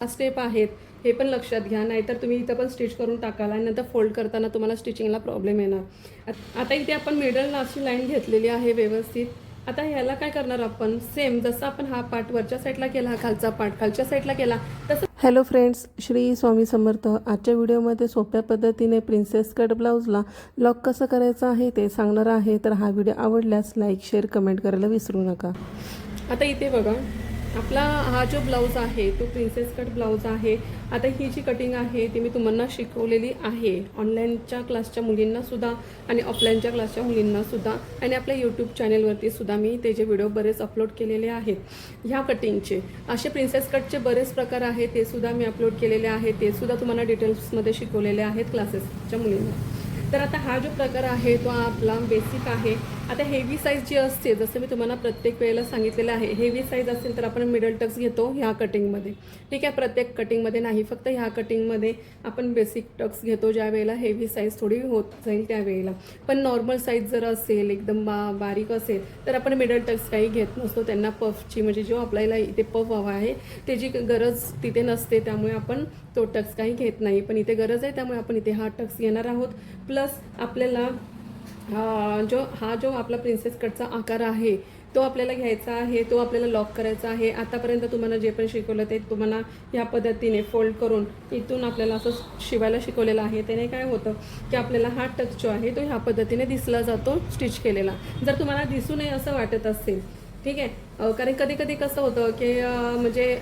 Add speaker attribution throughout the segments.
Speaker 1: Step आहेत. हे पण लक्षात घ्या. नाहीतर तुम्ही इथं पण स्टिच करून टाकाल आणि नंतर फोल्ड करताना तुम्हाला स्टिचिंगला प्रॉब्लेम येणार. आत- इथे आपण मिडल अशी लाईन घेतलेली आहे व्यवस्थित. आता ह्याला काय करणार आपण? सेम जसं आपण हा पार्ट वरच्या साईडला केला खालचा पार्ट खालच्या साईडला केला तसं
Speaker 2: हॅलो फ्रेंड्स श्री स्वामी समर्थ. आजच्या व्हिडिओमध्ये सोप्या पद्धतीने प्रिन्सेस कट ब्लाऊजला लॉक कसं करायचं आहे ते सांगणार आहे. तर हा व्हिडिओ आवडल्यास लाईक शेअर कमेंट करायला विसरू नका.
Speaker 1: आता इथे बघा. आपला हा जो ब्लाऊज आहे तो प्रिन्सेस कट ब्लाऊज आहे. आता ही जी कटिंग आहे ती मी तुम्हाला शिकवलेली आहे. ऑनलाईनच्या क्लासच्या मुलींनासुद्धा आणि ऑफलाईनच्या क्लासच्या मुलींनासुद्धा आणि आपल्या यूट्यूब चॅनेलवरती सुद्धा मी त्याचे व्हिडिओ बरेच अपलोड केलेले आहेत ह्या कटिंगचे असे प्रिन्सेस कटचे बरेच प्रकार आहेत ते सुद्धा मी अपलोड केलेले आहेत ते सुद्धा तुम्हाला डिटेल्समध्ये शिकवलेले आहेत क्लासेसच्या मुलींना. तर आता हा जो प्रकार आहे तो आपला बेसिक आहे. आता हेवी साईज जी असते जसं मी तुम्हाला प्रत्येक वेळेला सांगितलेलं आहे हेवी साईज असेल तर आपण मिडल टक्स घेतो ह्या कटिंगमध्ये ठीक आहे प्रत्येक कटिंगमध्ये नाही फक्त ह्या कटिंगमध्ये आपण बेसिक टक्स घेतो ज्या वेळेला हेवी साईज थोडी होत जाईल त्यावेळेला पण नॉर्मल साईज जर असेल एकदम बा बारीक असेल तर आपण मिडल टक्स काही घेत नसतो. त्यांना पफची म्हणजे जो आपल्याला इथे पफ हवा आहे त्याची गरज तिथे नसते त्यामुळे आपण तो टक्स काही घेत नाही. पण इथे गरज आहे त्यामुळे आपण इथे हा टक्स घेणार आहोत. प्लस आपल्याला जो हा जो आपला प्रिन्सेस कटचा आकार आहे तो आपल्याला घ्यायचा आहे तो आपल्याला लॉक करायचा आहे. आतापर्यंत तुम्हाला जे पण शिकवलं ते तुम्हाला ह्या पद्धतीने फोल्ड करून इथून आपल्याला असं शिवायला शिकवलेलं आहे. त्याने काय होतं की आपल्याला हा टच जो आहे तो ह्या पद्धतीने दिसला जातो स्टिच केलेला. जर तुम्हाला दिसू नये असं वाटत असेल ठीक आहे? कारण कधी कधी कसं होतं की म्हणजे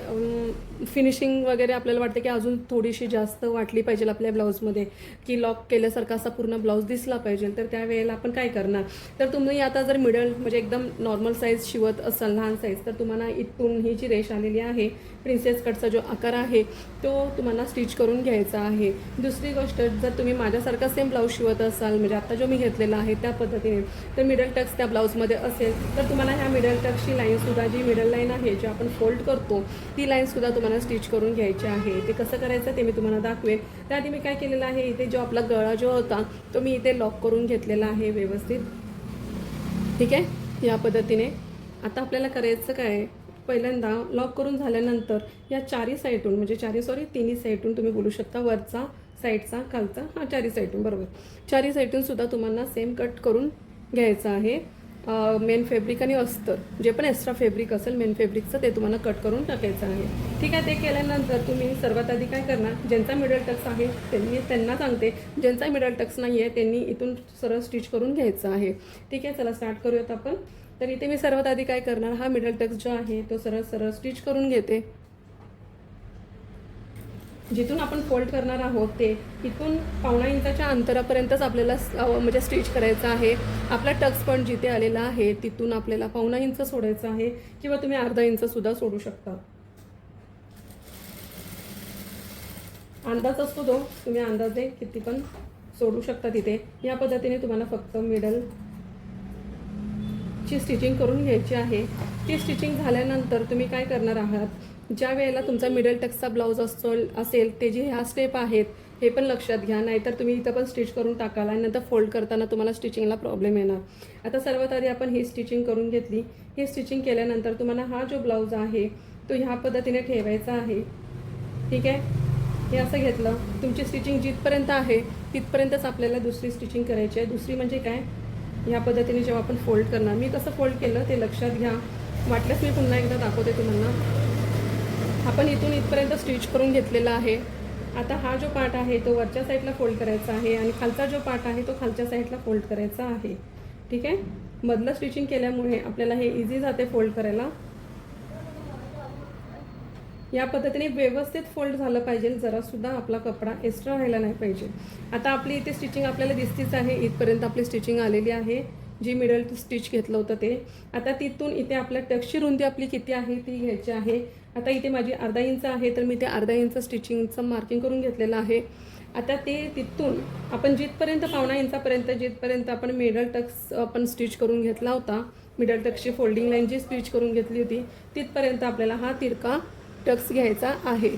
Speaker 1: फिनिशिंग वगैरे आपल्याला वाटतं की अजून थोडीशी जास्त वाटली पाहिजे आपल्या ब्लाऊजमध्ये की लॉक केल्यासारखा असा पूर्ण ब्लाऊज दिसला पाहिजे तर त्यावेळेला आपण काय करणार? तर तुम्ही आता जर मिडल म्हणजे एकदम नॉर्मल साईज शिवत असाल लहान साईज तर तुम्हाला इथून ही जी रेष आलेली आहे प्रिन्सेस कटचा जो आकार आहे तो तुम्हाला स्टिच करून घ्यायचा आहे. दुसरी गोष्ट जर तुम्ही माझ्यासारखा सेम ब्लाऊज शिवत असाल म्हणजे आता जो मी घेतलेला आहे त्या पद्धतीने तर मिडल टक्स त्या ब्लाऊजमध्ये असेल तर तुम्हाला ह्या मिडल टक्सची लाईनसुद्धा जी मिडल लाईन आहे जी आपण फोल्ड करतो ती लाईनसुद्धा तुम्हाला स्टिच करून घ्यायचे आहे. ते कसं करायचं ते मी तुम्हाला दाखवेन. त्याआधी मी काय केलेलं आहे इथे जो आपला गळा जो होता तो मी इथे लॉक करून घेतलेला आहे व्यवस्थित. ठीक आहे? या पद्धतीने. आता आपल्याला करायचं काय? पहिल्यांदा लॉक करून झाल्यानंतर या चारी साईडून म्हणजे चारी सॉरी तिन्ही साईडून तुम्ही बोलू शकता. वरचा साईडचा खालचा हां चारी साईडून बरोबर. चारी साईडून सुद्धा तुम्हाला सेम कट करून घ्यायचं आहे. मेन फॅब्रिक आणि अस्तर. जे पण एक्स्ट्रा फॅब्रिक असेल मेन फॅब्रिकचं ते तुम्हाला कट करून टाकायचं आहे. ठीक आहे ते केल्यानंतर तुम्ही सर्वात आधी काय करणार? ज्यांचा मिडल टक्स आहे त्यांनी त्यांना सांगते. ज्यांचा मिडल टक्स नाही आहे त्यांनी इथून सरळ स्टिच करून घ्यायचं आहे. ठीक आहे चला स्टार्ट करूयात आपण. तर इथे मी सर्वात आधी काय करणार? हा मिडल टक्स जो आहे तो सरळ सरळ स्टिच करून घेते. जिथून आपण फोल्ड करणार आहोत ते इथून पावणा इंचाच्या अंतरापर्यंतच आपल्याला म्हणजे स्टिच करायचं आहे. आपला टक्स पॉईंट जिथे आलेला आहे तिथून आपल्याला पावणा इंच सोडायचं आहे किंवा तुम्ही अर्धा इंच सुद्धा सोडू शकता. अंदाज असतो तो तुम्ही अंदाजे किती पण सोडू शकता तिथे. या पद्धतीने तुम्हाला फक्त मिडल ची स्टिचिंग करून घ्यायची आहे. ती स्टिचिंग झाल्यानंतर तुम्ही काय करणार आहात? ज्या वेळेला तुमचा मिडल टक्सचा ब्लाऊज असतो असेल ते जे ह्या स्टेप आहेत हे पण लक्षात घ्या. नाहीतर तुम्ही इथं पण स्टिच करून टाकाल आणि नंतर फोल्ड करताना तुम्हाला स्टिचिंगला प्रॉब्लेम येणार. आता सर्वात आधी आपण ही स्टिचिंग करून घेतली. ही स्टिचिंग केल्यानंतर तुम्हाला हा जो ब्लाऊज आहे तो ह्या पद्धतीने ठेवायचा आहे. ठीक आहे? हे असं घेतलं. तुमची स्टिचिंग जिथपर्यंत आहे तिथपर्यंतच आपल्याला दुसरी स्टिचिंग करायची आहे. दुसरी म्हणजे काय? ह्या पद्धतीने जेव्हा आपण फोल्ड करणार. मी कसं फोल्ड केलं ते लक्षात घ्या. वाटल्यास मी पुन्हा एकदा दाखवते तुम्हाला. आपण इथून इथपर्यंत स्टिच करून घेतलेला आहे. आता हा जो पार्ट आहे तो वरच्या साईडला फोल्ड करायचा आहे आणि खालचा जो पार्ट आहे तो खालच्या साईडला फोल्ड करायचा आहे. ठीक आहे? मधलं स्टिचिंग केल्यामुळे आपल्याला हे इझी जाते फोल्ड करायला. या पद्धतीने व्यवस्थित फोल्ड झालं पाहिजे जरासुद्धा आपला कपडा एक्स्ट्रा राहिला नाही पाहिजे. आता आपली इथे स्टिचिंग आपल्याला दिसतीच आहे इथपर्यंत आपली स्टिचिंग आलेली आहे. जी मिडल स्टिच घेतलं होतं ते. आता तिथून इथे आपल्या टक्सची रुंदी आपली किती आहे ती घ्यायची आहे. आता इथे माझी अर्धा इंच आहे तर मी ते अर्धा इंच स्टिचिंगचं मार्किंग करून घेतलेलं आहे. आता ते तिथून आपण जिथपर्यंत पावणा इंचापर्यंत जिथपर्यंत आपण मिडल टक्स आपण स्टिच करून घेतला होता मिडल टक्सची फोल्डिंग लाईन जी स्टिच करून घेतली होती तिथपर्यंत आपल्याला हा तिरका टक्स घ्यायचा आहे.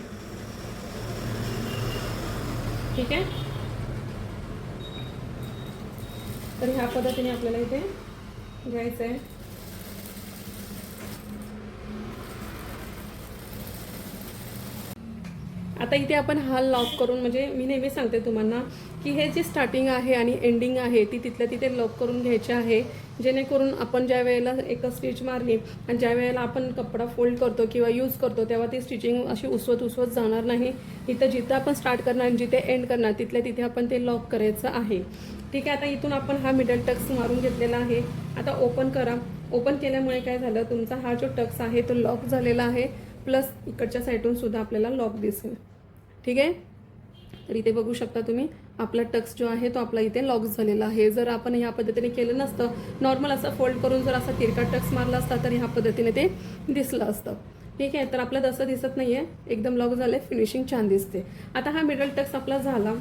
Speaker 1: ठीक आहे? तर ह्या पद्धतीने आपल्याला इथे घ्यायचं आहे. आता इथे आपण हाल लॉक करून म्हणजे मी नेहमी सांगते तुम्हाला की हे जे स्टार्टिंग आहे आणि एंडिंग आहे ती तिथल्या तिथे लॉक करून घ्यायची आहे. जेणेकरून आपण ज्या वेळेला एक स्टिच मारली आणि ज्या वेळेला आपण कपडा फोल्ड करतो किंवा यूज करतो तेव्हा ती स्टिचिंग अशी उसवत उसवत जाणार नाही. इथं जिथं आपण स्टार्ट करणार आणि जिथे एंड करणार तिथल्या तिथे आपण ते लॉक करायचं आहे. ठीक आहे आता इथून आपण हा मिडल टक्स मारून घेतलेला आहे. आता ओपन करा. ओपन केल्यामुळे काय झालं? तुमचा हा जो टक्स आहे तो लॉक झालेला आहे. प्लस इकडच्या साईडून सुद्धा आपल्याला लॉक दिसेल. ठीक आहे? तर इथे बघू शकता तुम्ही आपला टक्स जो आहे तो आपला इथे लॉक झालेला आहे. जर आपण ह्या पद्धतीने केलं नसतं नॉर्मल असं फोल्ड करून जर असा तिरका टक्स मारला असता तर ह्या पद्धतीने ते दिसलं असतं. ठीक आहे? तर आपलं तसं दिसत नाही आहे एकदम लॉक झालं फिनिशिंग छान दिसते. आता हा मिडल टक्स आपला झाला.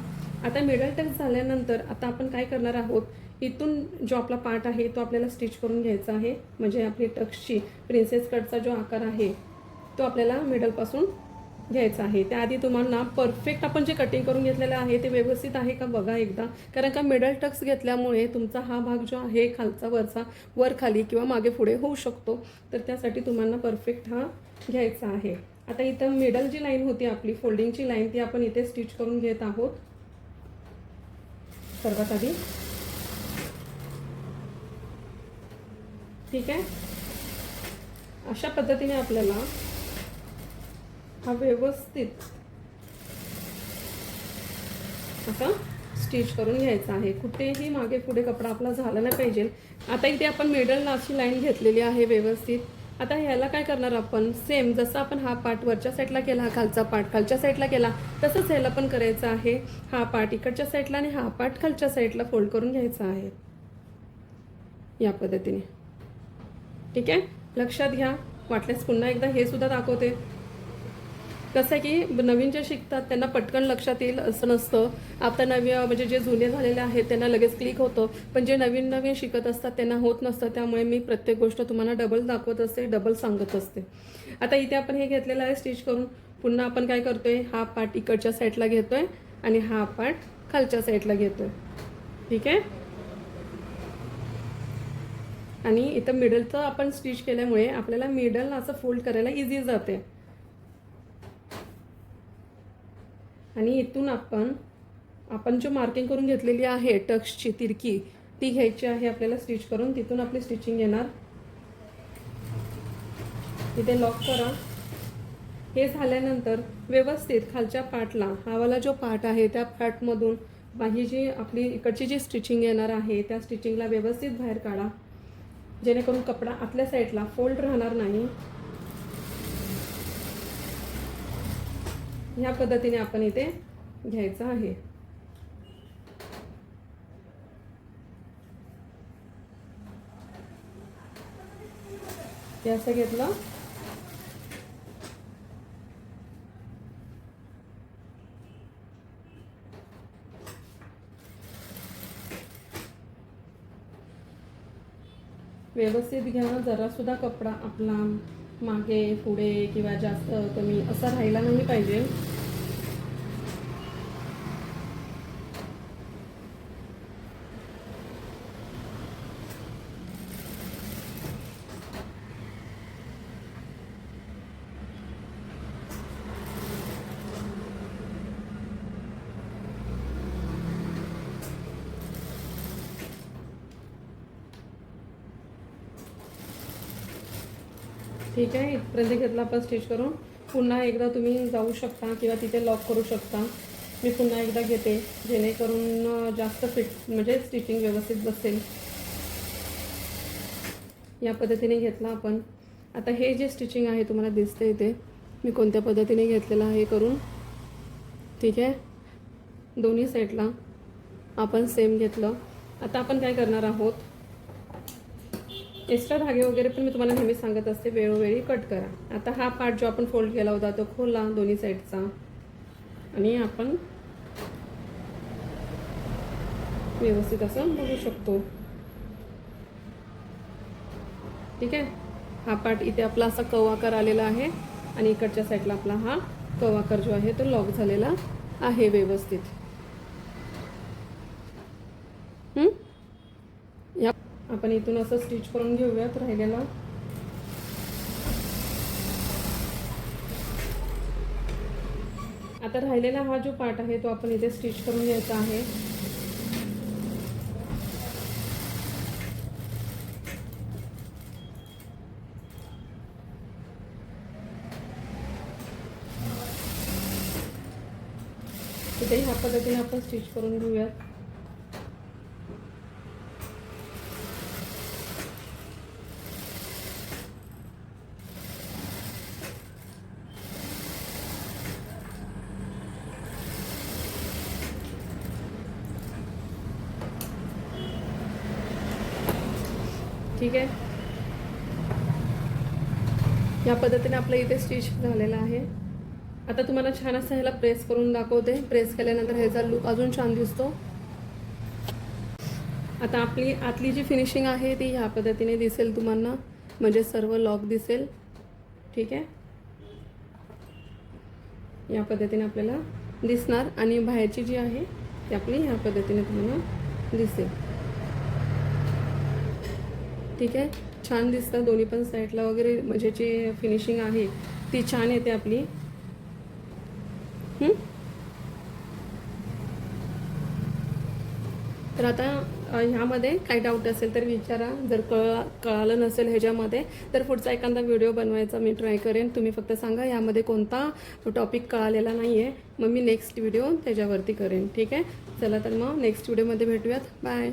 Speaker 1: आता मिडल टक्स झाल्यानंतर आता आपण काय करणार आहोत? इथून जो आपला पार्ट आहे तो आपल्याला स्टिच करून घ्यायचा आहे. म्हणजे आपली टक्सची प्रिन्सेस कटचा जो आकार आहे तो आपल्याला मिडलपासून घ्यायचा आहे. त्याआधी तुम्हाला परफेक्ट आपण जे कटिंग करून घेतलेलं आहे ते व्यवस्थित आहे का बघा एकदा. कारण का मिडल टक्स घेतल्यामुळे तुमचा हा भाग जो आहे खालचा वरचा वर खाली किंवा मागे पुढे होऊ शकतो. तर त्यासाठी तुम्हाला परफेक्ट हा घ्यायचा आहे. आता इथं मिडल जी लाईन होती आपली फोल्डिंगची लाईन ती आपण इथे स्टिच करून घेत आहोत. सर्वात आधी ठीक आहे? अशा पद्धतीने आपल्याला हा व्यवस्थित असा स्टिच करून घ्यायचा आहे. कुठेही मागे पुढे कपडा आपला झाला नाही पाहिजे. आता इथे आपण मिडलला अशी लाईन घेतलेली आहे व्यवस्थित. आता ह्याला काय करणार आपण? सेम जसं आपण हा पार्ट वरच्या साईडला केला हा खालचा पार्ट खालच्या साईडला केला तसंच ह्याला पण करायचं आहे. हा पार्ट इकडच्या साईडला आणि हा पार्ट खालच्या साईडला फोल्ड करून घ्यायचा आहे. या पद्धतीने. ठीक आहे? लक्षात घ्या. वाटल्यास पुन्हा एकदा हे सुद्धा दाखवते. कसं आहे की नवीन जे शिकतात त्यांना पटकन लक्षात येईल असं नसतं. आता नवीन म्हणजे जे जुने झालेले आहेत त्यांना लगेच क्लिक होतं. पण जे नवीन नवीन शिकत असतात त्यांना होत नसतं. त्यामुळे मी प्रत्येक गोष्ट तुम्हाला डबल दाखवत असते डबल सांगत असते. आता इथे आपण हे घेतलेलं आहे स्टिच करून. पुन्हा आपण काय करतोय? हा पार्ट इकडच्या साईडला घेतोय आणि हा पार्ट खालच्या साईडला घेतोय. ठीक आहे? आणि इथं मिडलचं आपण स्टिच केल्यामुळे आपल्याला मिडल असं फोल्ड करायला इझी जाते. आणि इथून आपण आपण जो मार्किंग करून घेतलेली आहे टक्सची तिरकी ती घ्यायची आहे आपल्याला स्टिच करून. तिथून आपली स्टिचिंग येणार. तिथे लॉक करा. हे झाल्यानंतर व्यवस्थित खालच्या पार्टला हावाला जो पार्ट आहे त्या पार्टमधून बाही जी आपली इकडची जी स्टिचिंग येणार आहे त्या स्टिचिंगला व्यवस्थित बाहेर काढा. जेणेकरून कपडा आतल्या साईडला फोल्ड राहणार नाही. ह्या पद्धतीने आपण इथे घ्यायचं आहे. हे असं घेतलं. व्यवस्थित घ्या जरा सुद्धा कपडा आपला. मागे पुढे किंवा जास्त कमी असा राहिला नाही पाहिजे. ठीक आहे इथपर्यंत घेतला आपण स्टिच करून. पुन्हा एकदा तुम्ही जाऊ शकता किंवा तिथे लॉक करू शकता. मी पुन्हा एकदा घेते जेणेकरून जास्त फिट म्हणजे स्टिचिंग व्यवस्थित बसेल. या पद्धतीने घेतला आपण. आता हे जे स्टिचिंग आहे तुम्हाला दिसते इथे मी कोणत्या पद्धतीने घेतलेलं आहे करून. ठीक आहे? दोन्ही साईडला आपण सेम घेतलं. आता आपण काय करणार आहोत? एक्स्ट्रा धागे वगैरे पण मी तुम्हाला नेहमी सांगत असते वेळोवेळी कट करा. आता हा पार्ट जो आपण फोल्ड केला होता तो खोला दोन्ही साईडचा आणि आपण व्यवस्थित असं बघू शकतो. ठीक आहे? हा पार्ट इथे आपला असा कवाकर आलेला आहे आणि इकडच्या साईडला आपला हा कवाकर जो आहे तो लॉक झालेला आहे व्यवस्थित हं? या आपण इथून असं स्टिच करून घेऊयात राहिलेला. आता राहिलेला हा जो पार्ट आहे तो आपण इथे स्टिच करून घ्यायचा आहे. इथे ह्या पद्धतीने आपण स्टिच करून घेऊयात. ठीक आहे? या पद्धतीने आपलं इथे स्टिच झालेलं आहे. आता तुम्हाला छान असं ह्याला प्रेस करून दाखवते. प्रेस केल्यानंतर ह्याचा लुक अजून छान दिसतो. आता आपली आतली जी फिनिशिंग आहे ती ह्या पद्धतीने दिसेल तुम्हाला. म्हणजे सर्व लॉक दिसेल. ठीक आहे? या पद्धतीने आपल्याला दिसणार. आणि बाहेरची जी आहे ती आपली ह्या पद्धतीने तुम्हाला दिसेल. ठीक आहे. छान दिसतं दोन्ही पण साईडला वगैरे म्हणजे जी फिनिशिंग आहे ती छान येते आपली. तर आता ह्यामध्ये काही डाऊट असेल तर विचारा. जर कळ कळालं नसेल ह्याच्यामध्ये तर पुढचा एखादा व्हिडिओ बनवायचा मी ट्राय करेन. तुम्ही फक्त सांगा यामध्ये कोणता टॉपिक कळालेला नाही आहे मग मी नेक्स्ट व्हिडिओ त्याच्यावरती करेन. ठीक आहे? चला तर मग नेक्स्ट व्हिडिओमध्ये भेटूयात. बाय